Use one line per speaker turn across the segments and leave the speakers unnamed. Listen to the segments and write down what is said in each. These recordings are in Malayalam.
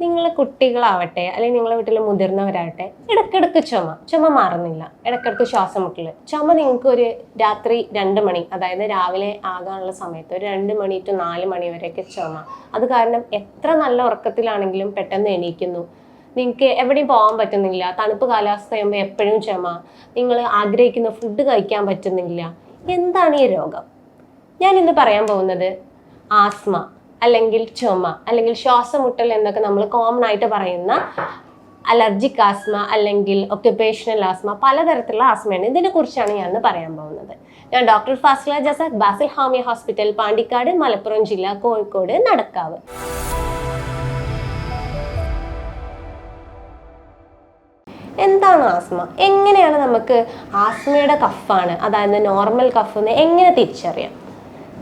നിങ്ങൾ കുട്ടികളാവട്ടെ അല്ലെങ്കിൽ നിങ്ങളെ വീട്ടിലെ മുതിർന്നവരാവട്ടെ ഇടക്കിടക്ക് ചുമ ചുമ മാറുന്നില്ല. ഇടക്കിടക്ക് ശ്വാസം മുട്ടൽ ചുമ നിങ്ങൾക്ക് ഒരു രാത്രി രണ്ട് മണി അതായത് രാവിലെ ആകാനുള്ള സമയത്ത് ഒരു രണ്ട് മണി ടു നാല് മണി വരെയൊക്കെ ചുമ. അത് കാരണം എത്ര നല്ല ഉറക്കത്തിലാണെങ്കിലും പെട്ടെന്ന് എണീക്കുന്നു. നിങ്ങൾക്ക് എവിടെയും പോകാൻ പറ്റുന്നില്ല. തണുപ്പ് കാലാവസ്ഥയാകുമ്പോൾ എപ്പോഴും ചുമ. നിങ്ങൾ ആഗ്രഹിക്കുന്ന ഫുഡ് കഴിക്കാൻ പറ്റുന്നില്ല. എന്താണ് ഈ രോഗം? ഞാൻ ഇന്ന് പറയാൻ പോകുന്നത് ആസ്മ. അല്ലെങ്കിൽ ചുമ അല്ലെങ്കിൽ ശ്വാസമുട്ടൽ എന്നൊക്കെ നമ്മൾ കോമൺ ആയിട്ട് പറയുന്ന അലർജിക് ആസ്മ അല്ലെങ്കിൽ ഒക്യുപേഷണൽ ആസ്മ പലതരത്തിലുള്ള ആസ്മയാണ് ഇതിനെ കുറിച്ചാണ് ഞാൻ പറയാൻ പോകുന്നത്. ഞാൻ ഡോക്ടർ ഫാസ്ല ജസാദ് ബാസിൽ ഹാമിയ ഹോസ്പിറ്റൽ പാണ്ടിക്കാട് മലപ്പുറം ജില്ല കോഴിക്കോട് നടക്കാവ്. എന്താണ് ആസ്മ എങ്ങനെയാണ് നമുക്ക് ആസ്മയുടെ കഫാണ് അതായത് നോർമൽ കഫ് എന്ന് എങ്ങനെ തിരിച്ചറിയാം?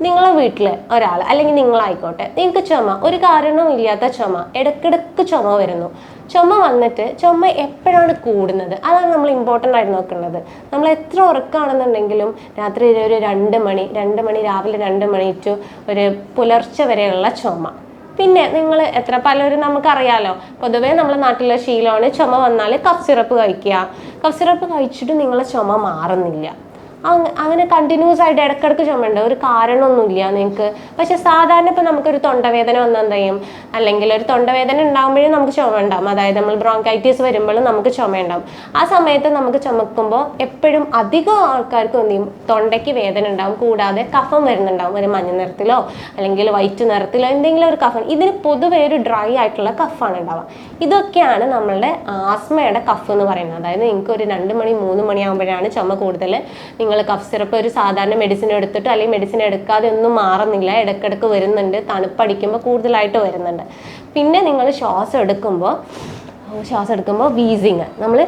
നിങ്ങളെ വീട്ടിലെ ഒരാൾ അല്ലെങ്കിൽ നിങ്ങളായിക്കോട്ടെ നിങ്ങൾക്ക് ചുമ ഒരു കാരണവും ഇല്ലാത്ത ചുമ ഇടയ്ക്കിടയ്ക്ക് ചുമ വരുന്നു. ചുമ വന്നിട്ട് ചുമ എപ്പോഴാണ് കൂടുന്നത്? അതാണ് നമ്മൾ ഇമ്പോർട്ടന്റ് ആയിട്ട് നോക്കുന്നത് നമ്മൾ എത്ര ഉറക്കമാണെന്നുണ്ടെങ്കിലും രാത്രി ഒരു രണ്ട് മണി രണ്ട് മണി രാവിലെ രണ്ട് മണി ടു ഒരു പുലർച്ചെ വരെയുള്ള ചുമ. പിന്നെ നിങ്ങൾ എത്ര പലരും നമുക്കറിയാലോ പൊതുവേ നമ്മളെ നാട്ടിലെ ശീലമാണ് ചുമ വന്നാൽ കഫ് സിറപ്പ് കഴിക്കുക. കഫ് സിറപ്പ് കഴിച്ചിട്ട് നിങ്ങളെ ചുമ മാറുന്നില്ല. അങ്ങനെ കണ്ടിന്യൂസ് ആയിട്ട് ഇടക്കിടക്ക് ചുമയുണ്ട് ഒരു കാരണമൊന്നുമില്ല നിങ്ങൾക്ക് പക്ഷെ സാധാരണ ഇപ്പം നമുക്കൊരു തൊണ്ടവേദന വന്നാൽ എന്ത് ചെയ്യും? അല്ലെങ്കിൽ ഒരു തൊണ്ടവേദന ഉണ്ടാകുമ്പോഴേ നമുക്ക് ചുമ അതായത് നമ്മൾ ബ്രോങ്കൈറ്റീസ് വരുമ്പോഴും നമുക്ക് ചുമ ഉണ്ടാവും ആ സമയത്ത് നമുക്ക് ചുമക്കുമ്പോൾ എപ്പോഴും അധികം ആൾക്കാർക്ക് എന്ത് ചെയ്യും? തൊണ്ടയ്ക്ക് വേദന ഉണ്ടാവും. കൂടാതെ കഫം വരുന്നുണ്ടാവും. ഒരു മഞ്ഞ നിറത്തിലോ അല്ലെങ്കിൽ വൈറ്റ് നിറത്തിലോ എന്തെങ്കിലും ഒരു കഫം. ഇതിന് പൊതുവെ ഒരു ഡ്രൈ ആയിട്ടുള്ള കഫാണ് ഉണ്ടാവുക. ഇതൊക്കെയാണ് നമ്മളുടെ ആസ്മയുടെ കഫ് എന്ന് പറയുന്നത്. അതായത് നിങ്ങൾക്ക് ഒരു രണ്ട് മണി മൂന്ന് മണിയാകുമ്പോഴാണ് ചുമ കൂടുതൽ. നിങ്ങൾ കഫ് സിറപ്പ് ഒരു സാധാരണ മെഡിസിൻ എടുത്തിട്ട് അല്ലെങ്കിൽ മെഡിസിൻ എടുക്കാതെ ഒന്നും മാറുന്നില്ല. ഇടയ്ക്കിടയ്ക്ക് വരുന്നുണ്ട്. തണുപ്പടിക്കുമ്പോൾ കൂടുതലായിട്ട് വരുന്നുണ്ട്. പിന്നെ നിങ്ങൾ ശ്വാസം എടുക്കുമ്പോൾ ശ്വാസം എടുക്കുമ്പോൾ വീസിങ് നമ്മൾ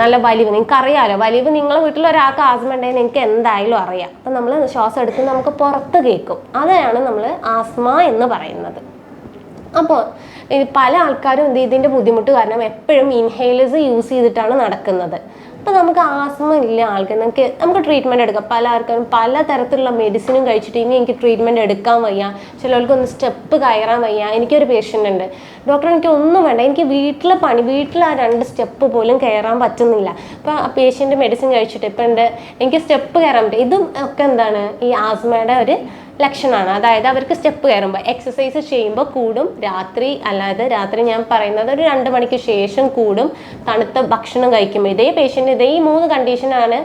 നല്ല വലിവ്. നിങ്ങൾക്ക് അറിയാലോ വലിവ് നിങ്ങളെ വീട്ടിൽ ഒരാൾക്ക് ആസ്മ ഉണ്ടെങ്കിൽ നിങ്ങൾക്ക് എന്തായാലും അറിയാം. അപ്പം നമ്മൾ ശ്വാസം എടുക്കുന്ന നമുക്ക് പുറത്ത് കേൾക്കും. അതാണ് നമ്മൾ ആസ്മ എന്ന് പറയുന്നത്. അപ്പോൾ പല ആൾക്കാരും എന്ത് ഇതിന്റെ ബുദ്ധിമുട്ട് കാരണം എപ്പോഴും ഇൻഹെയിലേഴ്സ് യൂസ് ചെയ്തിട്ടാണ് നടക്കുന്നത്. അപ്പോൾ നമുക്ക് ആസ്മ ഇല്ല ആൾക്ക്. നമുക്ക് നമുക്ക് ട്രീറ്റ്മെന്റ് എടുക്കാം. പല ആൾക്കാരും പല തരത്തിലുള്ള മെഡിസിനും കഴിച്ചിട്ട് ഇനി എനിക്ക് ട്രീറ്റ്മെന്റ് എടുക്കാൻ വയ്യ. ചിലർക്കൊന്ന് സ്റ്റെപ്പ് കയറാൻ വയ്യ. എനിക്കൊരു പേഷ്യന്റ് ഉണ്ട്. ഡോക്ടർ എനിക്ക് ഒന്നും വേണ്ട. എനിക്ക് വീട്ടിലെ പണി വീട്ടിൽ ആ രണ്ട് സ്റ്റെപ്പ് പോലും കയറാൻ പറ്റുന്നില്ല. അപ്പോൾ ആ പേഷ്യന്റ് മെഡിസിൻ കഴിച്ചിട്ട് ഇപ്പം എന്റെ എനിക്ക് സ്റ്റെപ്പ് കയറാൻ പറ്റും. ഇതും ഒക്കെ എന്താണ്? ഈ ആസ്മയുടെ ഒരു ലക്ഷണമാണ് അതായത് അവർക്ക് സ്റ്റെപ്പ് കയറുമ്പോൾ എക്സസൈസ് ചെയ്യുമ്പോൾ കൂടും. രാത്രി അല്ലാതെ രാത്രി ഞാൻ പറയുന്നത് ഒരു രണ്ട് മണിക്ക് ശേഷം കൂടും. തണുത്ത ഭക്ഷണം കഴിക്കുമ്പോൾ ഇതേ പേഷ്യന്റ് ഇതേ മൂന്ന് കണ്ടീഷനാണ്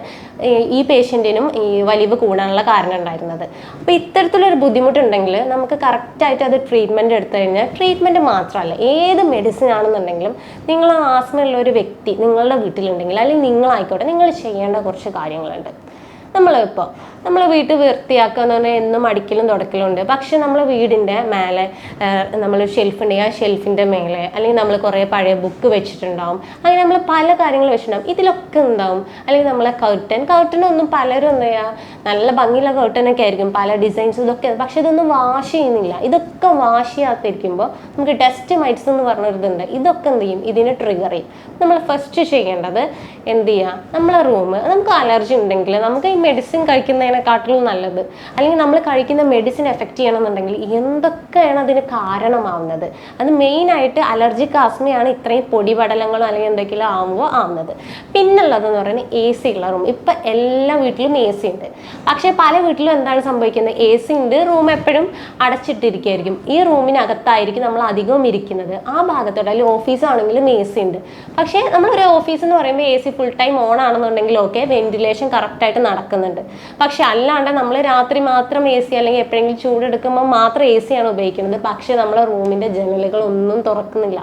ഈ പേഷ്യന്റിനും ഈ വലിവ് കൂടാനുള്ള കാരണം ഉണ്ടായിരുന്നത്. അപ്പോൾ ഇത്തരത്തിലൊരു ബുദ്ധിമുട്ടുണ്ടെങ്കിൽ നമുക്ക് കറക്റ്റായിട്ട് അത് ട്രീറ്റ്മെന്റ് എടുത്തു കഴിഞ്ഞാൽ ട്രീറ്റ്മെന്റ് മാത്രമല്ല ഏത് മെഡിസിൻ ആണെന്നുണ്ടെങ്കിലും നിങ്ങൾ ആസ്മയുള്ള ഒരു വ്യക്തി നിങ്ങളുടെ വീട്ടിലുണ്ടെങ്കിൽ അല്ലെങ്കിൽ നിങ്ങളായിക്കോട്ടെ നിങ്ങൾ ചെയ്യേണ്ട കുറച്ച് കാര്യങ്ങളുണ്ട്. നമ്മളിപ്പോൾ നമ്മൾ വീട്ട് വൃത്തിയാക്കുക എന്ന് പറഞ്ഞാൽ എന്നും അടിക്കലും തുടക്കലും ഉണ്ട്. പക്ഷെ നമ്മൾ വീടിന്റെ മേലെ നമ്മൾ ഷെൽഫ് ഉണ്ടെങ്കിൽ ആ ഷെൽഫിന്റെ മേലെ അല്ലെങ്കിൽ നമ്മൾ കുറേ പഴയ ബുക്ക് വെച്ചിട്ടുണ്ടാവും. അങ്ങനെ നമ്മൾ പല കാര്യങ്ങൾ വെച്ചിട്ടുണ്ടാവും. ഇതിലൊക്കെ ഉണ്ടാവും അല്ലെങ്കിൽ നമ്മളെ കർട്ടൻ ഒന്നും പലരും എന്താ ചെയ്യുക? നല്ല ഭംഗിയുള്ള കർട്ടനൊക്കെ ആയിരിക്കും. പല ഡിസൈൻസ് ഇതൊക്കെ. പക്ഷെ ഇതൊന്നും വാഷ് ചെയ്യുന്നില്ല. ഇതൊക്കെ വാഷ് ചെയ്യാത്തിരിക്കുമ്പോൾ നമുക്ക് ഡസ്റ്റ് മൈറ്റ്സ് എന്ന് പറഞ്ഞൊരിതുണ്ട് ഇതൊക്കെ എന്ത് ചെയ്യും? ഇതിനെ ട്രിഗർ ചെയ്യും. നമ്മൾ ഫസ്റ്റ് ചെയ്യേണ്ടത് എന്ത് ചെയ്യുക? നമ്മളെ റൂം നമുക്ക് അലർജി ഉണ്ടെങ്കിൽ നമുക്ക് മെഡിസിൻ കഴിക്കുന്നതിനെക്കാട്ടിലും നല്ലത്. അല്ലെങ്കിൽ നമ്മൾ കഴിക്കുന്ന മെഡിസിൻ എഫക്റ്റ് ചെയ്യണമെന്നുണ്ടെങ്കിൽ എന്തൊക്കെയാണ് അതിന് കാരണമാവുന്നത്? അത് മെയിൻ ആയിട്ട് അലർജിക് ആസ്മയാണ് ഇത്രയും പൊടിപടലങ്ങളോ അല്ലെങ്കിൽ എന്തെങ്കിലും ആവുമ്പോൾ ആവുന്നത്. പിന്നുള്ളതെന്ന് പറയുന്നത് എ സി ഉള്ള റൂം ഇപ്പം എല്ലാ വീട്ടിലും എ സി ഉണ്ട്. പക്ഷേ പല വീട്ടിലും എന്താണ് സംഭവിക്കുന്നത്? എ സി ഉണ്ട് റൂം എപ്പോഴും അടച്ചിട്ടിരിക്കുകയായിരിക്കും ഈ റൂമിനകത്തായിരിക്കും നമ്മൾ അധികവും ഇരിക്കുന്നത്. ആ ഭാഗത്തോട്ട് അല്ലെങ്കിൽ ഓഫീസാണെങ്കിലും എ സി ഉണ്ട്. പക്ഷേ നമ്മളൊരു ഓഫീസ് എന്ന് പറയുമ്പോൾ A C full time on ആണെന്നുണ്ടെങ്കിൽ ഓക്കെ വെന്റിലേഷൻ കറക്റ്റായിട്ട് നടക്കുന്നുണ്ട്. പക്ഷെ അല്ലാണ്ട് നമ്മൾ രാത്രി മാത്രം എ സി അല്ലെങ്കിൽ എപ്പോഴെങ്കിലും ചൂടെടുക്കുമ്പോൾ മാത്രം എ സി ആണ് ഉപയോഗിക്കുന്നത്. പക്ഷെ നമ്മളെ റൂമിന്റെ ജനലുകൾ ഒന്നും തുറക്കുന്നില്ല.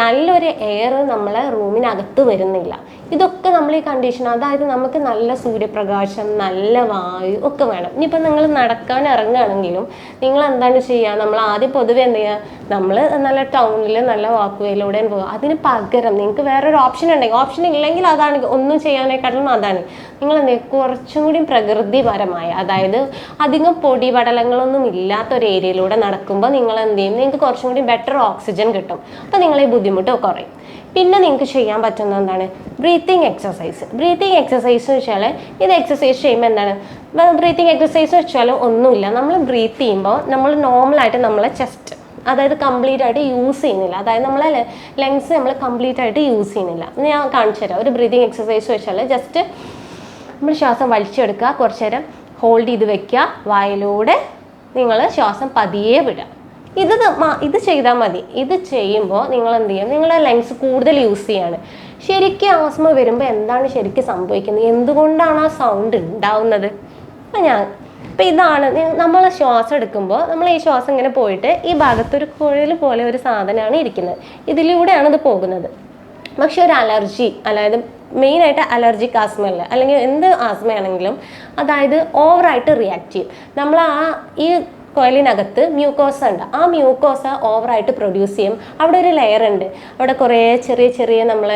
നല്ലൊരു എയർ നമ്മളെ റൂമിനകത്ത് വരുന്നില്ല. ഇതൊക്കെ നമ്മൾ ഈ കണ്ടീഷൻ അതായത് നമുക്ക് നല്ല സൂര്യപ്രകാശം നല്ല വായു ഒക്കെ വേണം. ഇനിയിപ്പോൾ നിങ്ങൾ നടക്കാൻ ഇറങ്ങുകയാണെങ്കിലും നിങ്ങൾ എന്താണ് ചെയ്യുക നമ്മൾ ആദ്യം പൊതുവെ എന്ത് ചെയ്യുക നമ്മൾ നല്ല ടൗണിൽ നല്ല വാക്കുവയിലൂടെ പോകുക അതിന് പകരം നിങ്ങൾക്ക് വേറൊരു ഓപ്ഷൻ ഉണ്ടെങ്കിൽ ഓപ്ഷൻ ഇല്ലെങ്കിൽ അതാണ് ഒന്നും ചെയ്യാനേക്കാട്ടിലും അതാണ്. നിങ്ങൾ എന്ത് കുറച്ചും കൂടി പ്രകൃതിപരമായ അതായത് അധികം പൊടി പടലങ്ങളൊന്നും ഇല്ലാത്ത ഒരു ഏരിയയിലൂടെ നടക്കുമ്പോൾ നിങ്ങൾ എന്ത് ചെയ്യും? നിങ്ങൾക്ക് കുറച്ചും കൂടി ബെറ്റർ ഓക്സിജൻ കിട്ടും. അപ്പോൾ നിങ്ങളെ ബുദ്ധിമുട്ട് കുറയും. പിന്നെ നിങ്ങൾക്ക് ചെയ്യാൻ പറ്റുന്ന എന്താണ്? ബ്രീത്തിങ് എക്സസൈസ് ബ്രീത്തിങ് എക്സസൈസ് എന്ന് വെച്ചാൽ ഇത് എക്സസൈസ് ചെയ്യുമ്പോൾ എന്താണ്? ബ്രീത്തിങ് എക്സസൈസ് എന്ന് വെച്ചാൽ ഒന്നുമില്ല. നമ്മൾ ബ്രീത്ത് ചെയ്യുമ്പോൾ നമ്മൾ നോർമലായിട്ട് നമ്മളെ ചെസ്റ്റ് അതായത് കംപ്ലീറ്റ് ആയിട്ട് യൂസ് ചെയ്യുന്നില്ല. അതായത് നമ്മളെ ലങ്സ് നമ്മൾ കംപ്ലീറ്റ് ആയിട്ട് യൂസ് ചെയ്യുന്നില്ല. ഞാൻ കാണിച്ചു തരാം. ഒരു ബ്രീതിങ് എക്സസൈസ് വെച്ചാൽ ജസ്റ്റ് നമ്മൾ ശ്വാസം വലിച്ചെടുക്കുക കുറച്ചു നേരം ഹോൾഡ് ചെയ്ത് വെക്കുക വായിലൂടെ നിങ്ങൾ ശ്വാസം പതിയെ വിടുക. ഇത് ഇത് ചെയ്താൽ മതി. ഇത് ചെയ്യുമ്പോൾ നിങ്ങൾ എന്ത് ചെയ്യും നിങ്ങളുടെ ലങ്സ് കൂടുതൽ യൂസ് ചെയ്യാണ്. ശരിക്കും ആസ്മ വരുമ്പോൾ എന്താണ് ശരിക്കും സംഭവിക്കുന്നത്? എന്തുകൊണ്ടാണ് ആ സൗണ്ട് ഉണ്ടാവുന്നത് അപ്പം ഞാൻ ഇപ്പം ഇതാണ് നമ്മൾ ശ്വാസം എടുക്കുമ്പോൾ നമ്മൾ ഈ ശ്വാസം ഇങ്ങനെ പോയിട്ട് ഈ ഭാഗത്തൊരു കുഴൽ പോലെ ഒരു സാധനമാണ് ഇരിക്കുന്നത്. ഇതിലൂടെയാണ് ഇത് പോകുന്നത്. പക്ഷെ ഒരു അലർജി അതായത് മെയിനായിട്ട് അലർജിക് ആസ്മല്ല അല്ലെങ്കിൽ എന്ത് ആസ്മയാണെങ്കിലും അതായത് ഓവറായിട്ട് റിയാക്ട് ചെയ്യും. നമ്മൾ ആ ഈ കോയിലിനകത്ത് മ്യൂക്കോസ ഉണ്ട്. ആ മ്യൂക്കോസ ഓവറായിട്ട് പ്രൊഡ്യൂസ് ചെയ്യും. അവിടെ ഒരു ലെയർ ഉണ്ട്. അവിടെ കുറേ ചെറിയ ചെറിയ നമ്മൾ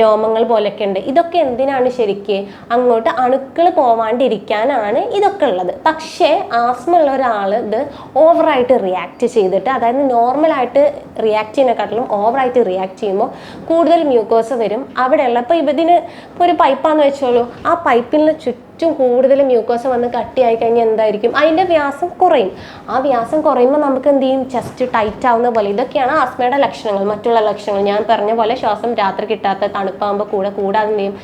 രോമങ്ങൾ പോലെയൊക്കെ ഉണ്ട്. ഇതൊക്കെ എന്തിനാണ് ശരിക്ക്? അങ്ങോട്ട് അണുക്കൾ പോവാണ്ടിരിക്കാനാണ് ഇതൊക്കെ ഉള്ളത്. പക്ഷേ ആസ്മ ഉള്ള ഒരാൾ ഇത് ഓവറായിട്ട് റിയാക്ട് ചെയ്തിട്ട് അതായത് നോർമലായിട്ട് റിയാക്ട് ചെയ്യുന്നതിനെക്കാട്ടിലും ഓവറായിട്ട് റിയാക്ട് ചെയ്യുമ്പോൾ കൂടുതൽ മ്യൂക്കോസ് വരും. അവിടെയുള്ള ഇപ്പോൾ ഇതിന് ഇപ്പോൾ ഒരു പൈപ്പാന്ന് വെച്ചോളൂ. ആ പൈപ്പിന് ചുറ്റും കൂടുതൽ മ്യൂക്കോസ വന്ന് കട്ടിയായി കഴിഞ്ഞാൽ എന്തായിരിക്കും? അതിന്റെ വ്യാസം കുറയും. ആ വ്യാസം കുറയുമ്പോൾ നമുക്ക് എന്ത് ചെയ്യും? ചെസ്റ്റ് ടൈറ്റ് ആവുന്ന പോലെ. ഇതൊക്കെയാണ് ആസ്മയുടെ ലക്ഷണങ്ങൾ. മറ്റുള്ള ലക്ഷണങ്ങൾ. ഞാൻ പറഞ്ഞ പോലെ ശ്വാസം രാത്രി കിട്ടാത്ത തണുപ്പാകുമ്പോൾ കൂടെ കൂടാതെ ചെയ്യും?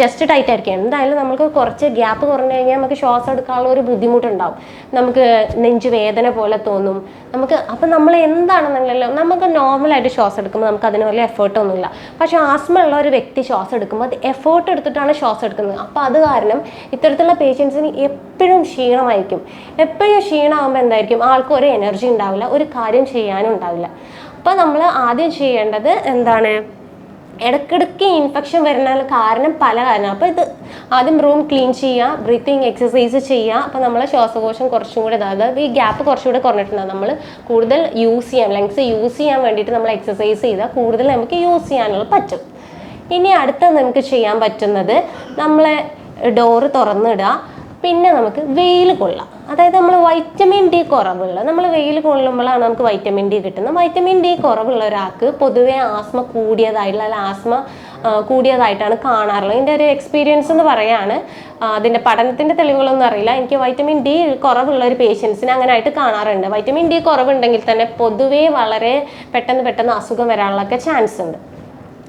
ചെസ്റ്റ് ടൈറ്റ് ആയിരിക്കും. എന്തായാലും നമുക്ക് കുറച്ച് ഗ്യാപ്പ് കുറഞ്ഞു കഴിഞ്ഞാൽ നമുക്ക് ശ്വാസം എടുക്കാനുള്ള ഒരു ബുദ്ധിമുട്ടുണ്ടാവും. നമുക്ക് നെഞ്ച് വേദന പോലെ തോന്നും. നമുക്ക് അപ്പം നമ്മൾ എന്താണെന്നല്ലോ നമുക്ക് നോർമലായിട്ട് ശ്വാസം എടുക്കുമ്പോൾ നമുക്ക് അതിന് വലിയ എഫേർട്ടൊന്നുമില്ല പക്ഷെ ആസ്മ ഉള്ള ഒരു വ്യക്തി ശ്വാസം എടുക്കുമ്പോൾ അത് എഫേർട്ട് എടുത്തിട്ടാണ് ശ്വാസം എടുക്കുന്നത്. അപ്പോൾ അത് കാരണം ഇത്തരത്തിലുള്ള പേഷ്യൻസിന് എപ്പോഴും ക്ഷീണമായിരിക്കും. എപ്പോഴും ക്ഷീണമാകുമ്പോൾ എന്തായിരിക്കും? ആൾക്ക് ഒരു എനർജി ഉണ്ടാവില്ല ഒരു കാര്യം ചെയ്യാനും ഉണ്ടാവില്ല. അപ്പോൾ നമ്മൾ ആദ്യം ചെയ്യേണ്ടത് എന്താണ്? ഇടയ്ക്കിടയ്ക്ക് ഇൻഫെക്ഷൻ വരുന്നതിന് കാരണം പല കാരണം അപ്പോൾ ഇത് ആദ്യം റൂം ക്ലീൻ ചെയ്യുക ബ്രീത്തിങ് എക്സസൈസ് ചെയ്യുക. അപ്പോൾ നമ്മൾ ശ്വാസകോശം കുറച്ചും കൂടെ അതായത് ഈ ഗ്യാപ്പ് കുറച്ചുകൂടെ കുറഞ്ഞിട്ടുണ്ടാകും നമ്മൾ കൂടുതൽ യൂസ് ചെയ്യാം ലങ്സ് യൂസ് ചെയ്യാൻ വേണ്ടിയിട്ട് നമ്മൾ എക്സസൈസ് ചെയ്താൽ കൂടുതൽ നമുക്ക് യൂസ് ചെയ്യാനുള്ള പറ്റും. ഇനി അടുത്ത നമുക്ക് ചെയ്യാൻ പറ്റുന്നത് നമ്മളെ ഡോറ് തുറന്നിടുക. പിന്നെ നമുക്ക് വെയിൽ കൊള്ളാം. അതായത് നമ്മൾ വൈറ്റമിൻ ഡി കുറവുള്ള നമ്മൾ വെയിൽ കൊള്ളുമ്പോഴാണ് നമുക്ക് വൈറ്റമിൻ ഡി കിട്ടുന്നത്. വൈറ്റമിൻ ഡി കുറവുള്ള ഒരാൾക്ക് പൊതുവേ ആസ്മ കൂടിയതായിട്ടുള്ള ആസ്മ കൂടിയതായിട്ടാണ് കാണാറുള്ളത്. എന്റെ ഒരു എക്സ്പീരിയൻസ് എന്ന് പറയാണ്. അതിന്റെ പഠനത്തിന്റെ തെളിവുകളൊന്നും അറിയില്ല. എനിക്ക് വൈറ്റമിൻ ഡി കുറവുള്ള ഒരു പേഷ്യൻസിന് അങ്ങനെ ആയിട്ട് കാണാറുണ്ട്. വൈറ്റമിൻ ഡി കുറവുണ്ടെങ്കിൽ തന്നെ പൊതുവേ വളരെ പെട്ടെന്ന് പെട്ടെന്ന് അസുഖം വരാനുള്ളൊക്കെ ചാൻസ് ഉണ്ട്.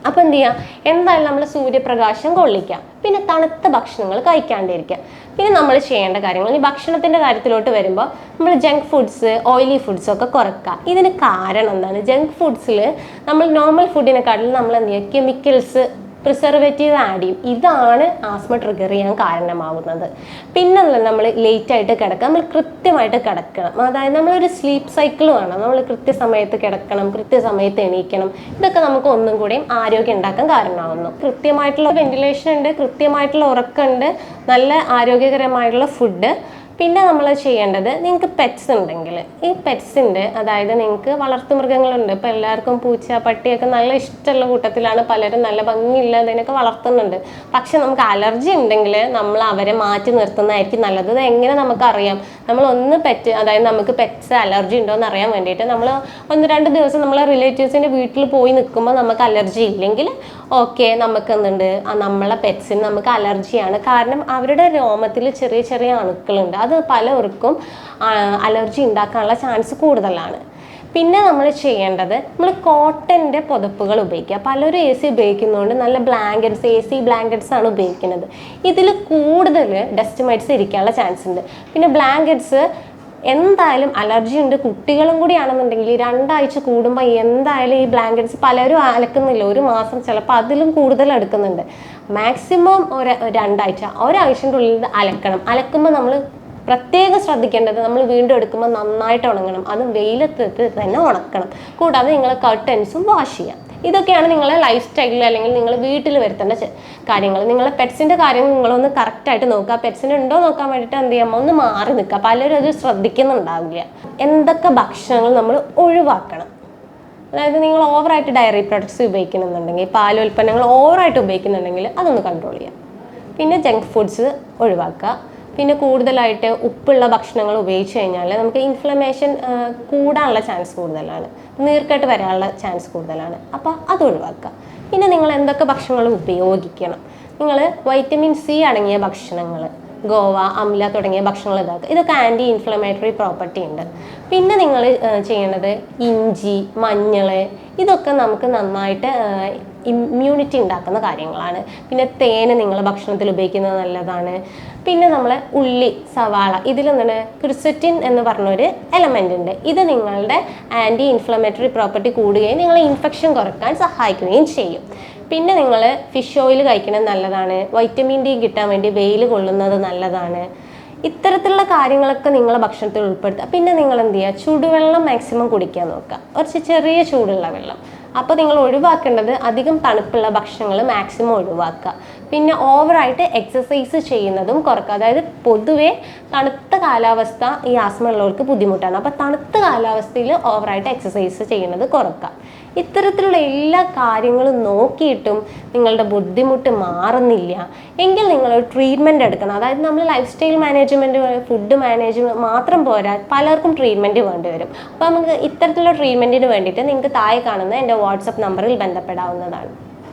അപ്പം എന്ത് ചെയ്യുക എന്തായാലും നമ്മൾ സൂര്യപ്രകാശം കൊള്ളിക്കുക പിന്നെ തണുത്ത ഭക്ഷണങ്ങൾ കഴിക്കാണ്ടിരിക്കുക പിന്നെ നമ്മൾ ചെയ്യേണ്ട കാര്യങ്ങൾ ഈ ഭക്ഷണത്തിന്റെ കാര്യത്തിലോട്ട് വരുമ്പോൾ നമ്മൾ ജങ്ക് ഫുഡ്സ് ഓയിലി ഫുഡ്സ് ഒക്കെ കുറക്കുക ഇതിന് കാരണം എന്താണ്? ജങ്ക് ഫുഡ്സിൽ നമ്മൾ നോർമൽ ഫുഡിനെക്കാട്ടിലും നമ്മൾ എന്ത് ചെയ്യുക കെമിക്കൽസ് പ്രിസർവേറ്റീവ് ആഡ് ചെയ്യും. ഇതാണ് ആസ്മ ട്രിഗർ ചെയ്യാൻ കാരണമാവുന്നത്. പിന്നെ നമ്മൾ ലേറ്റ് ആയിട്ട് കിടക്കുക നമ്മൾ കൃത്യമായിട്ട് കിടക്കണം. അതായത് നമ്മളൊരു സ്ലീപ്പ് സൈക്കിൾ വേണം. നമ്മൾ കൃത്യസമയത്ത് കിടക്കണം കൃത്യസമയത്ത് എണീക്കണം. ഇതൊക്കെ നമുക്ക് ഒന്നും കൂടിയും ആരോഗ്യം ഉണ്ടാക്കാൻ കാരണമാകുന്നു കൃത്യമായിട്ടുള്ള വെന്റിലേഷൻ ഉണ്ട് കൃത്യമായിട്ടുള്ള ഉറക്കമുണ്ട് നല്ല ആരോഗ്യകരമായിട്ടുള്ള ഫുഡ് പിന്നെ നമ്മൾ ചെയ്യേണ്ടത് നിങ്ങൾക്ക് പെറ്റ്സ് ഉണ്ടെങ്കിൽ ഈ പെറ്റ്സിന്റെ അതായത് നിങ്ങൾക്ക് വളർത്തുമൃഗങ്ങളുണ്ട് ഇപ്പോൾ എല്ലാവർക്കും പൂച്ച പട്ടിയൊക്കെ നല്ല ഇഷ്ടമുള്ള കൂട്ടത്തിലാണ് പലരും നല്ല ഭംഗിയില്ലാത്തതിനൊക്കെ വളർത്തുന്നുണ്ട്. പക്ഷെ നമുക്ക് അലർജി ഉണ്ടെങ്കിൽ നമ്മൾ അവരെ മാറ്റി നിർത്തുന്നതായിരിക്കും നല്ലത്. എങ്ങനെ നമുക്കറിയാം? നമ്മൾ ഒന്ന് പെറ്റ് അതായത് നമുക്ക് പെറ്റ്സ് അലർജി ഉണ്ടോ എന്ന് അറിയാൻ വേണ്ടിയിട്ട് നമ്മൾ ഒന്ന് രണ്ട് ദിവസം നമ്മളെ റിലേറ്റീവ്സിന്റെ വീട്ടിൽ പോയി നിൽക്കുമ്പോൾ നമുക്ക് അലർജി ഇല്ലെങ്കിൽ ഓക്കെ നമുക്ക് എന്തുണ്ട്? നമ്മളെ പെറ്റ്സിന് നമുക്ക് അലർജിയാണ് കാരണം അവരുടെ രോമത്തിൽ ചെറിയ ചെറിയ അണുക്കളുണ്ട്. അത് പലർക്കും അലർജി ഉണ്ടാക്കാനുള്ള ചാൻസ് കൂടുതലാണ്. പിന്നെ നമ്മൾ ചെയ്യേണ്ടത് നമ്മൾ കോട്ടന്റെ പുതപ്പുകൾ ഉപയോഗിക്കുക. പലരും എ സി ഉപയോഗിക്കുന്നതുകൊണ്ട് നല്ല ബ്ലാങ്കറ്റ്സ് എ സി ബ്ലാങ്കറ്റ്സ് ആണ് ഉപയോഗിക്കുന്നത്. ഇതിൽ കൂടുതൽ ഡസ്റ്റ് മൈറ്റ്സ് ഇരിക്കാനുള്ള ചാൻസ് ഉണ്ട് പിന്നെ ബ്ലാങ്കറ്റ്സ് എന്തായാലും അലർജി ഉണ്ട് കുട്ടികളും കൂടി ആണെന്നുണ്ടെങ്കിൽ രണ്ടാഴ്ച കൂടുമ്പോൾ എന്തായാലും ഈ ബ്ലാങ്കറ്റ്സ് പലരും അലക്കുന്നില്ല. ഒരു മാസം ചിലപ്പോൾ അതിലും കൂടുതൽ എടുക്കുന്നുണ്ട്. മാക്സിമം ഒരു രണ്ടാഴ്ച ഒരാഴ്ചന്റെ ഉള്ളിൽ അലക്കണം. അലക്കുമ്പോൾ നമ്മൾ പ്രത്യേകം ശ്രദ്ധിക്കേണ്ടത് നമ്മൾ വീണ്ടും എടുക്കുമ്പോൾ നന്നായിട്ട് ഉണങ്ങണം. അത് വെയിലത്തിട്ട് തന്നെ ഉണക്കണം. കൂടാതെ നിങ്ങൾ കർട്ടൻസും വാഷ് ചെയ്യാം. ഇതൊക്കെയാണ് നിങ്ങളെ ലൈഫ് സ്റ്റൈലിൽ അല്ലെങ്കിൽ നിങ്ങൾ വീട്ടിൽ വരുത്തേണ്ട കാര്യങ്ങൾ. നിങ്ങളെ പെറ്റ്സിന്റെ കാര്യം നിങ്ങളൊന്ന് കറക്റ്റായിട്ട് നോക്കുക. പെറ്റ്സിന് ഉണ്ടോ നോക്കാൻ വേണ്ടിയിട്ട് എന്ത് ചെയ്യാം? ഒന്ന് മാറി നിൽക്കുക. പലരും അത് ശ്രദ്ധിക്കുന്നുണ്ടാവില്ല. എന്തൊക്കെ ഭക്ഷണങ്ങൾ നമ്മൾ ഒഴിവാക്കണം? അതായത് നിങ്ങൾ ഓവറായിട്ട് ഡയറി പ്രൊഡക്ട്സ് ഉപയോഗിക്കുന്നുണ്ടെങ്കിൽ പാലുൽപ്പന്നങ്ങൾ ഓവറായിട്ട് ഉപയോഗിക്കുന്നുണ്ടെങ്കിൽ അതൊന്ന് കൺട്രോൾ ചെയ്യാം പിന്നെ ജങ്ക് ഫുഡ്സ് ഒഴിവാക്കുക. പിന്നെ കൂടുതലായിട്ട് ഉപ്പുള്ള ഭക്ഷണങ്ങൾ ഉപയോഗിച്ച് കഴിഞ്ഞാൽ നമുക്ക് ഇൻഫ്ലമേഷൻ കൂടാനുള്ള ചാൻസ് കൂടുതലാണ്. നീർക്കെട്ട് വരാനുള്ള ചാൻസ് കൂടുതലാണ്. അപ്പോൾ അത് ഒഴിവാക്കുക. പിന്നെ നിങ്ങൾ എന്തൊക്കെ ഭക്ഷണങ്ങൾ ഉപയോഗിക്കണം? നിങ്ങൾ വൈറ്റമിൻ സി അടങ്ങിയ ഭക്ഷണങ്ങൾ ഗോവ അംല തുടങ്ങിയ ഭക്ഷണങ്ങൾ ഇതാക്കുക. ഇതൊക്കെ ആന്റി ഇൻഫ്ലമേറ്ററി പ്രോപ്പർട്ടി ഉണ്ട്. പിന്നെ നിങ്ങൾ ചെയ്യേണ്ടത് ഇഞ്ചി മഞ്ഞൾ ഇതൊക്കെ നമുക്ക് നന്നായിട്ട് ഇമ്മ്യൂണിറ്റി ഉണ്ടാക്കുന്ന കാര്യങ്ങളാണ്. പിന്നെ തേന് നിങ്ങൾ ഭക്ഷണത്തിൽ ഉപയോഗിക്കുന്നത് നല്ലതാണ്. പിന്നെ നമ്മൾ ഉള്ളി സവാള. ഇതിൽ എന്താണ്? ക്രിസറ്റിൻ എന്ന് പറഞ്ഞൊരു എലമെന്റ് ഉണ്ട്. ഇത് നിങ്ങളുടെ ആന്റി ഇൻഫ്ലമേറ്ററി പ്രോപ്പർട്ടി കൂടുകയും നിങ്ങളെ ഇൻഫെക്ഷൻ കുറയ്ക്കാൻ സഹായിക്കുകയും ചെയ്യും. പിന്നെ നിങ്ങൾ ഫിഷ് ഓയിൽ കഴിക്കുന്നത് നല്ലതാണ്. വൈറ്റമിൻ ഡി കിട്ടാൻ വേണ്ടി വെയിൽ കൊള്ളുന്നത് നല്ലതാണ്. ഇത്തരത്തിലുള്ള കാര്യങ്ങളൊക്കെ നിങ്ങൾ ഭക്ഷണത്തിൽ ഉൾപ്പെടുത്തുക. പിന്നെ നിങ്ങൾ എന്ത് ചെയ്യുക? ചൂടുവെള്ളം മാക്സിമം കുടിക്കാൻ നോക്കുക. കുറച്ച് ചെറിയ ചൂടുള്ള വെള്ളം. അപ്പോൾ നിങ്ങൾ ഒഴിവാക്കേണ്ടത് അധികം തണുപ്പുള്ള ഭക്ഷണങ്ങൾ മാക്സിമം ഒഴിവാക്കുക. പിന്നെ ഓവറായിട്ട് എക്സസൈസ് ചെയ്യുന്നതും കുറക്കുക. അതായത് പൊതുവേ തണുത്ത കാലാവസ്ഥ ഈ ആസ്മ ഉള്ളവർക്ക് ബുദ്ധിമുട്ടാണ്. അപ്പോൾ തണുത്ത കാലാവസ്ഥയിൽ ഓവറായിട്ട് എക്സസൈസ് ചെയ്യുന്നത് കുറക്കുക. ഇത്തരത്തിലുള്ള എല്ലാ കാര്യങ്ങളും നോക്കിയിട്ടും നിങ്ങളുടെ ബുദ്ധിമുട്ട് മാറുന്നില്ല. എങ്കിൽ നിങ്ങൾ ട്രീറ്റ്മെന്റ് എടുക്കണം. അതായത് നമ്മൾ lifestyle management food management മാത്രം പോരാ പലർക്കും ട്രീറ്റ്മെന്റ് വേണ്ടി വരും. അപ്പോൾ നമുക്ക് ഇത്തരത്തിലുള്ള ട്രീറ്റ്മെന്റിന് വേണ്ടിയിട്ട് നിങ്ങൾക്ക് താഴെ കാണുന്ന എന്റെ വാട്സപ്പ് നമ്പറിൽ ബന്ധപ്പെടാവുന്നതാണ്.